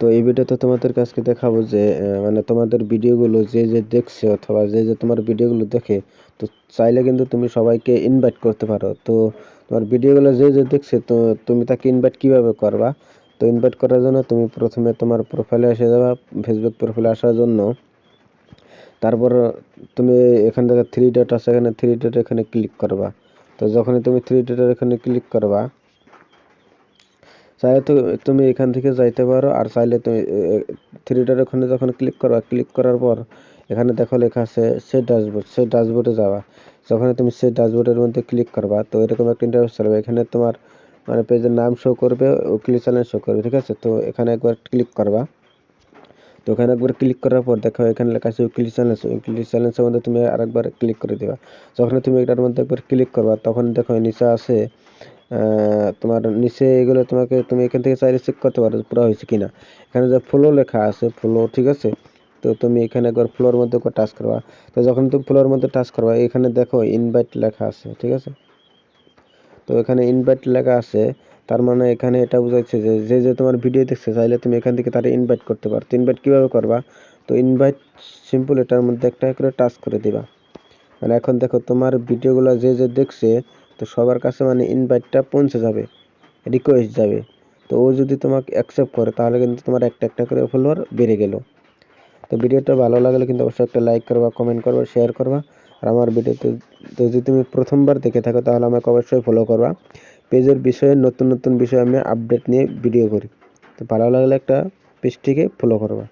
তো এই ভিডিওতে তোমাদের কাছকে দেখাবো যে মানে তোমাদের ভিডিওগুলো যে যে দেখছে অথবা যে যে তোমার ভিডিওগুলো দেখে, তো চাইলে কিন্তু তুমি সবাইকে ইনভাইট করতে পারো। তো তোমার ভিডিওগুলো যে যে দেখছে, তো তুমি তাকে ইনভাইট কীভাবে করবা? তো ইনভাইট করার জন্য তুমি প্রথমে তোমার প্রোফাইলে এসে যাবা ফেসবুক প্রোফাইলে আসার জন্য। তারপর তুমি এখান থেকে থ্রি ডট আছে, এখানে থ্রি ডট এখানে ক্লিক করবা। তো যখনই তুমি থ্রি ডটের এখানে ক্লিক করবা চাইলে তো তুমি এখান থেকে যাইতে পারো, আর চাইলে তুমি থ্রি ডট ওখানে যখন ক্লিক করবা ক্লিক করার পর এখানে দেখো লেখা আছে, সে ড্যাশবোর্ড সেই ড্যাশবোর্ডে যাওয়া যখন তুমি সেই ড্যাশবোর্ডের মধ্যে ক্লিক করবা, তো এরকম একটা ইন্টারফেস চলবে। এখানে তোমার মানে পেজের নাম শো করবে ও ক্লিক চ্যানেল শো করবে, ঠিক আছে? তো এখানে একবার ক্লিক করবা। তো ওখানে একবার ক্লিক করার পর দেখো এখানে লেখা আছে চ্যানেলস ওই ক্লিক চ্যানেলসের মধ্যে তুমি আরেকবার ক্লিক করে দিবা। যখন তুমি এটার মধ্যে একবার ক্লিক করবা, তখন দেখো নিচে আছে তোমার নিচে এগুলো তোমাকে, তুমি এখান থেকে চাইলে চেক করতে পারো পুরো হয়েছে কিনা। এখানে যে ফ্লো লেখা আছে ফ্লো ঠিক আছে? তো তুমি এখানে একবার ফ্লোর মধ্যে টাচ করবা। তো যখন তুমি ফ্লোর মধ্যে টাচ করবা, এখানে দেখো ইনভাইট লেখা আছে, ঠিক আছে? তো এখানে ইনভাইট লেখা আছে, তার মানে এখানে এটা বোঝাচ্ছে যে যে যে তোমার ভিডিও দেখছে, চাইলে তুমি এখান থেকে তারা ইনভাইট করতে পারো। তো ইনভাইট কীভাবে করবা? তো ইনভাইট সিম্পল এটার মধ্যে একটা করে টাচ করে দিবা। মানে এখন দেখো তোমার ভিডিওগুলো যে যে দেখছে তো সবার কাছে মানে ইনভাইটটা পৌঁছে যাবে রিকোয়েস্ট যাবে। তো ও যদি তোমাকে অ্যাকসেপ্ট করে, তাহলে কিন্তু তোমার একটা একটা করে ফলোয়ার বেড়ে গেল। তো ভিডিওটা ভালো লাগলে কিন্তু অবশ্যই একটা লাইক করবা কমেন্ট করবা শেয়ার করবা। আর আমার ভিডিওতে যদি তুমি প্রথমবার দেখে থাকো, তাহলে আমাকে অবশ্যই ফলো করবা। পেজের বিষয়ে, নতুন নতুন বিষয়ে আমি আপডেট নিয়ে ভিডিও করি। তো ভালো লাগলে একটা পেজটিকে ফলো করবা।